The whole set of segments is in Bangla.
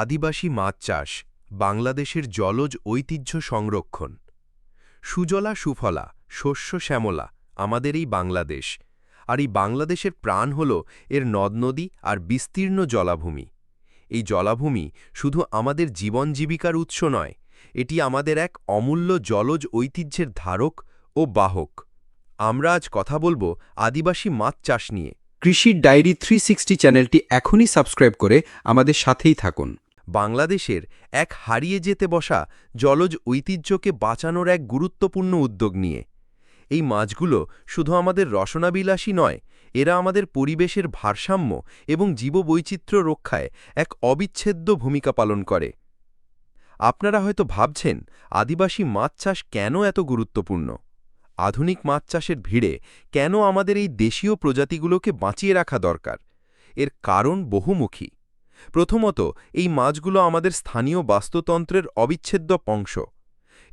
আদিবাসী মাছ চাষ, বাংলাদেশের জলজ ঐতিহ্য সংরক্ষণ। সুজলা সুফলা, শস্য শ্যামলা, আমাদের এই বাংলাদেশ। আর এই বাংলাদেশের প্রাণ হল এর নদনদী আর বিস্তীর্ণ জলাভূমি। এই জলাভূমি শুধু আমাদের জীবন জীবিকার উৎস নয়, এটি আমাদের এক অমূল্য জলজ ঐতিহ্যের ধারক ও বাহক। আমরা আজ কথা বলব আদিবাসী মাছ চাষ নিয়ে। কৃষির ডায়েরি থ্রি চ্যানেলটি এখনই সাবস্ক্রাইব করে আমাদের সাথেই থাকুন। বাংলাদেশের এক হারিয়ে যেতে বসা জলজ ঐতিহ্যকে বাঁচানোর এক গুরুত্বপূর্ণ উদ্যোগ নিয়ে। এই মাছগুলো শুধু আমাদের রসনাবিলাসী নয়, এরা আমাদের পরিবেশের ভারসাম্য এবং জীববৈচিত্র্য রক্ষায় এক অবিচ্ছেদ্য ভূমিকা পালন করে। আপনারা হয়তো ভাবছেন, আদিবাসী মাছ চাষ কেন এত গুরুত্বপূর্ণ? আধুনিক মাছ চাষের ভিড়ে কেন আমাদের এই দেশীয় প্রজাতিগুলোকে বাঁচিয়ে রাখা দরকার? এর কারণ বহুমুখী। প্রথমত, এই মাছগুলো আমাদের স্থানীয় বাস্তুতন্ত্রের অবিচ্ছেদ্য অংশ।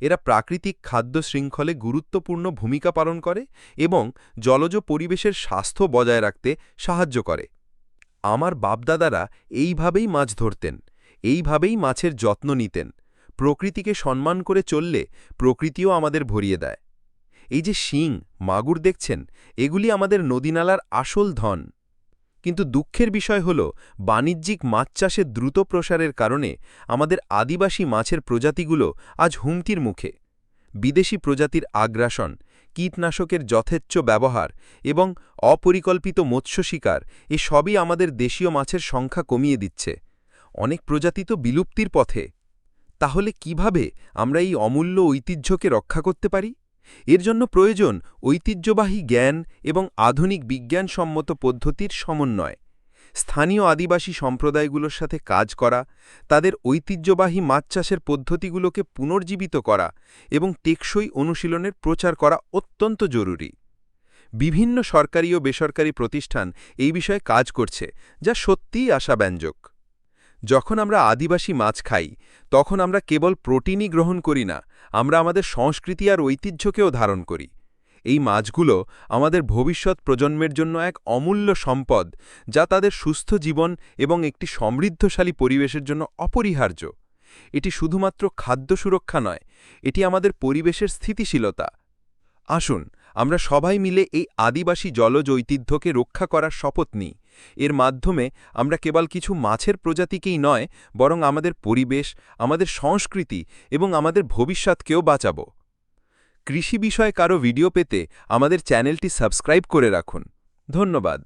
এরা প্রাকৃতিক খাদ্য শৃঙ্খলে গুরুত্বপূর্ণ ভূমিকা পালন করে এবং জলজ পরিবেশের স্বাস্থ্য বজায় রাখতে সাহায্য করে। আমার বাপদাদারা এইভাবেই মাছ ধরতেন, এইভাবেই মাছের যত্ন নিতেন, প্রকৃতিকে সম্মান করে চললে প্রকৃতিও আমাদের ভরিয়ে দেয়। এই যে শিং, মাগুর দেখছেন, এগুলি আমাদের নদীনালার আসল ধন। কিন্তু দুঃখের বিষয় হল, বাণিজ্যিক মাছ চাষের দ্রুত প্রসারের কারণে আমাদের আদিবাসী মাছের প্রজাতিগুলো আজ হুমকির মুখে। বিদেশি প্রজাতির আগ্রাসন, কীটনাশকের যথেচ্ছ ব্যবহার এবং অপরিকল্পিত মৎস্য শিকার, এ সবই আমাদের দেশীয় মাছের সংখ্যা কমিয়ে দিচ্ছে। অনেক প্রজাতি তো বিলুপ্তির পথে। তাহলে কীভাবে আমরা এই অমূল্য ঐতিহ্যকে রক্ষা করতে পারি? এর জন্য প্রয়োজন ঐতিহ্যবাহী জ্ঞান এবং আধুনিক বিজ্ঞানসম্মত পদ্ধতির সমন্বয়। স্থানীয় আদিবাসী সম্প্রদায়গুলোর সাথে কাজ করা, তাদের ঐতিহ্যবাহী মাছ চাষের পদ্ধতিগুলোকে পুনর্জীবিত করা এবং টেকসই অনুশীলনের প্রচার করা অত্যন্ত জরুরি। বিভিন্ন সরকারি ও বেসরকারি প্রতিষ্ঠান এই বিষয়ে কাজ করছে, যা সত্যিই আশাব্যঞ্জক। যখন আমরা আদিবাসী মাছ খাই, তখন আমরা কেবল প্রোটিনই গ্রহণ করি না, আমরা আমাদের সংস্কৃতি আর ঐতিহ্যকেও ধারণ করি। এই মাছগুলো আমাদের ভবিষ্যৎ প্রজন্মের জন্য এক অমূল্য সম্পদ, যা তাদের সুস্থ জীবন এবং একটি সমৃদ্ধশালী পরিবেশের জন্য অপরিহার্য। এটি শুধুমাত্র খাদ্য সুরক্ষা নয়, এটি আমাদের পরিবেশের স্থিতিশীলতা আসুন, আমরা সবাই মিলে এই আদিবাসী জলজ ঐতিহ্যকে রক্ষা করার শপথ নিই। এর মাধ্যমে আমরা কেবল কিছু মাছের প্রজাতিকেই নয়, বরং আমাদের পরিবেশ, আমাদের সংস্কৃতি এবং আমাদের ভবিষ্যৎকেও বাঁচাব। কৃষি বিষয়ে কারও ভিডিও পেতে আমাদের চ্যানেলটি সাবস্ক্রাইব করে রাখুন। ধন্যবাদ।